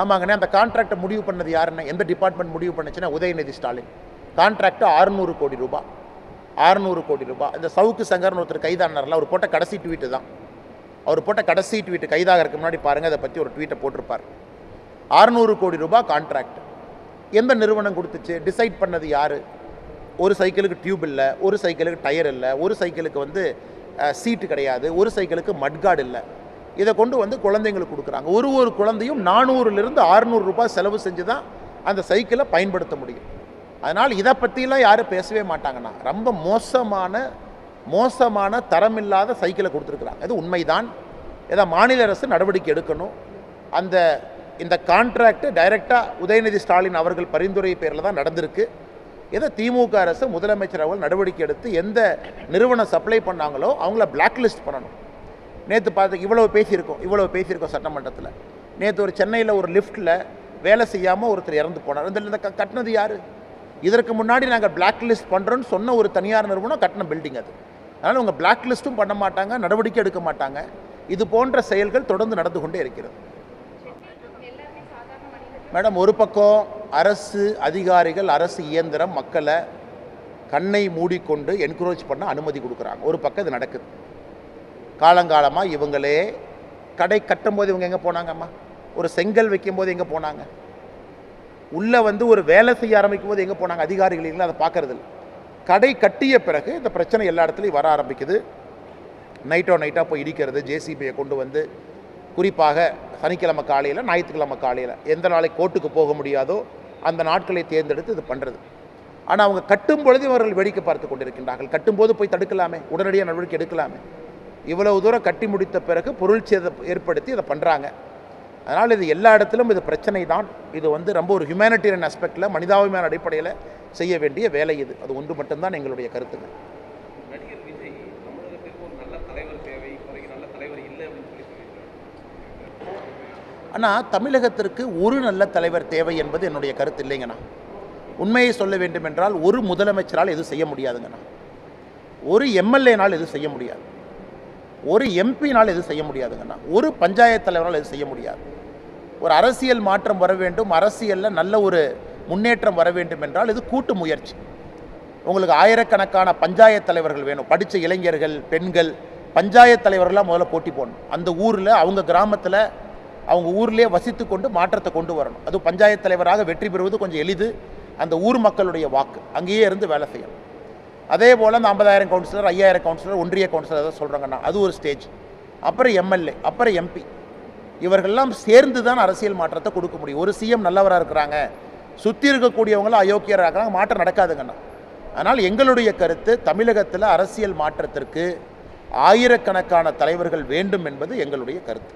ஆமாங்கண்ணே அந்த கான்ட்ராக்டை முடிவு பண்ணது யாருன்னா எந்த டிபார்ட்மெண்ட் முடிவு பண்ணுச்சுன்னா உதயநிதி ஸ்டாலின். கான்ட்ராக்டு ஆறுநூறு கோடி ரூபாய் ஆறுநூறு கோடி ரூபாய் இந்த சவுக்கு சங்கர்னு ஒருத்தர் கைதானார்ல அவர் போட்ட கடைசி ட்வீட்டு தான். அவர் போட்ட கடைசி ட்வீட்டு கைதாக இருக்க முன்னாடி பாருங்கள் அதை பற்றி ஒரு ட்வீட்டை போட்டிருப்பார். ஆறுநூறு கோடி ரூபாய் கான்ட்ராக்ட் எந்த நிறுவனம் கொடுத்துச்சு? டிசைட் பண்ணது யார்? ஒரு சைக்கிளுக்கு டியூப் இல்லை ஒரு சைக்கிளுக்கு டயர் இல்லை ஒரு சைக்கிளுக்கு வந்து சீட்டு கிடையாது ஒரு சைக்கிளுக்கு மட்கார்டு இல்லை. இதை கொண்டு வந்து குழந்தைங்களுக்கு கொடுக்குறாங்க. ஒரு ஒரு குழந்தையும் நானூறுலேருந்து ஆறுநூறு ரூபாய் செலவு செஞ்சு தான் அந்த சைக்கிளை பயன்படுத்த முடியும். அதனால் இதை பற்றிலாம் யாரும் பேசவே மாட்டாங்கண்ணா. ரொம்ப மோசமான மோசமான தரமில்லாத சைக்கிளை கொடுத்துருக்குறாங்க. இது உண்மைதான். இதை மாநில அரசு நடவடிக்கை எடுக்கணும். அந்த இந்த கான்ட்ராக்டு டைரெக்டாக உதயநிதி ஸ்டாலின் அவர்கள் பரிந்துரை பேரில் தான் நடந்திருக்கு. இதை திமுக அரசு முதலமைச்சர் அவர்கள் நடவடிக்கை எடுத்து எந்த நிறுவனம் சப்ளை பண்ணாங்களோ அவங்கள பிளாக்லிஸ்ட் பண்ணணும். நேற்று பார்த்து இவ்வளோ பேசியிருக்கோம் இவ்வளோ பேசியிருக்கோம் சட்டமன்றத்தில். நேற்று ஒரு சென்னையில் ஒரு லிஃப்ட்டில் வேலை செய்யாமல் ஒருத்தர் இறந்து போனார். இந்த இந்த க- கட்டினது யார்? இதற்கு முன்னாடி நாங்கள் பிளாக் லிஸ்ட் பண்ணுறோன்னு சொன்ன ஒரு தனியார் நிறுவனம் கட்டின பில்டிங் அது. அதனால் உங்கள் பிளாக் லிஸ்ட்டும் பண்ண மாட்டாங்க நடவடிக்கை எடுக்க மாட்டாங்க. இது போன்ற செயல்கள் தொடர்ந்து நடந்து கொண்டே இருக்கிறது. மேடம் ஒரு பக்கம் அரசு அதிகாரிகள் அரசு இயந்திரம் மக்களை கண்ணை மூடிக்கொண்டு என்கரேஜ் பண்ண அனுமதி கொடுக்குறாங்க. ஒரு பக்கம் இது நடக்குது. காலங்காலமாக இவங்களே கடை கட்டும்போது இவங்க எங்கே போனாங்கம்மா? ஒரு செங்கல் வைக்கும்போது எங்கே போனாங்க? உள்ளே வந்து ஒரு வேலை செய்ய ஆரம்பிக்கும் போது எங்கே போனாங்க? அதிகாரிகள் இல்லை அதை பார்க்கறது கடை கட்டிய பிறகு இந்த பிரச்சனை எல்லா இடத்துலையும் வர ஆரம்பிக்குது. நைட்டோ நைட்டாக போய் இடிக்கிறது ஜேசிபியை கொண்டு வந்து குறிப்பாக சனிக்கிழமை காலையில் ஞாயிற்றுக்கிழமை காலையில் எந்த நாளைக்கு கோர்ட்டுக்கு போக முடியாதோ அந்த நாட்களை தேர்ந்தெடுத்து இது பண்ணுறது ஆனால் அவங்க கட்டும் பொழுது இவர்கள் வேடிக்கை பார்த்து கொண்டிருக்கின்றார்கள். கட்டும்போது போய் தடுக்கலாமே? உடனடியாக நடவடிக்கை எடுக்கலாமே? இவ்வளவு தூரம் கட்டி முடித்த பிறகு பொருள் சேதம் ஏற்படுத்தி இதை பண்ணுறாங்க அதனால் இது எல்லா இடத்திலும் இது பிரச்சனை தான் இது வந்து ரொம்ப ஒரு ஹியூமனிட்டேரியன் அஸ்பெக்டில் மனிதாபிமான அடிப்படையில் செய்ய வேண்டிய வேலை இது. அது ஒன்று மட்டும்தான் எங்களுடைய சொல்லியிருக்காரு. ஆனால் தமிழகத்திற்கு ஒரு நல்ல தலைவர் தேவை என்பது என்னுடைய கருத்து இல்லைங்கண்ணா. உண்மையை சொல்ல வேண்டும் என்றால் ஒரு முதலமைச்சரால் எதுவும் செய்ய முடியாதுங்கண்ணா. ஒரு எம்எல்ஏனால் எதுவும் செய்ய முடியாது. ஒரு எம்பினால் எதுவும் செய்ய முடியாதுங்கண்ணா. ஒரு பஞ்சாயத்து தலைவரால் எதுவும் செய்ய முடியாது. ஒரு அரசியல் மாற்றம் வர வேண்டும் அரசியலில் நல்ல ஒரு முன்னேற்றம் வர வேண்டும் என்றால் இது கூட்டு முயற்சி. உங்களுக்கு ஆயிரக்கணக்கான பஞ்சாயத்து தலைவர்கள் வேணும். படித்த இளைஞர்கள் பெண்கள் பஞ்சாயத்து தலைவர்களாக முதல்ல போட்டி போடணும். அந்த ஊரில் அவங்க கிராமத்தில் அவங்க ஊர்லேயே வசித்து கொண்டு மாற்றத்தை கொண்டு வரணும். அது பஞ்சாயத்து தலைவராக வெற்றி பெறுவது கொஞ்சம் எளிது. அந்த ஊர் மக்களுடைய வாக்கு. அங்கேயே இருந்து வேலை செய்யணும். அதே போல் அந்த ஐம்பதாயிரம் கவுன்சிலர் ஐயாயிரம் கவுன்சிலர் ஒன்றிய கவுன்சிலர் ஏதாவது சொல்கிறாங்கன்னா அது ஒரு ஸ்டேஜ் அப்புறம் எம்எல்ஏ அப்புறம் எம்பி இவர்கள்லாம் சேர்ந்து தான் அரசியல் மாற்றத்தை கொடுக்க முடியும். ஒரு சிஎம் நல்லவராக இருக்கிறாங்க. சுற்றி இருக்கக்கூடியவங்களும் அயோக்கியராக இருக்கிறாங்க. மாற்றம் நடக்காதுங்கண்ணா. ஆனால் எங்களுடைய கருத்து தமிழகத்தில் அரசியல் மாற்றத்திற்கு ஆயிரக்கணக்கான தலைவர்கள் வேண்டும் என்பது எங்களுடைய கருத்து.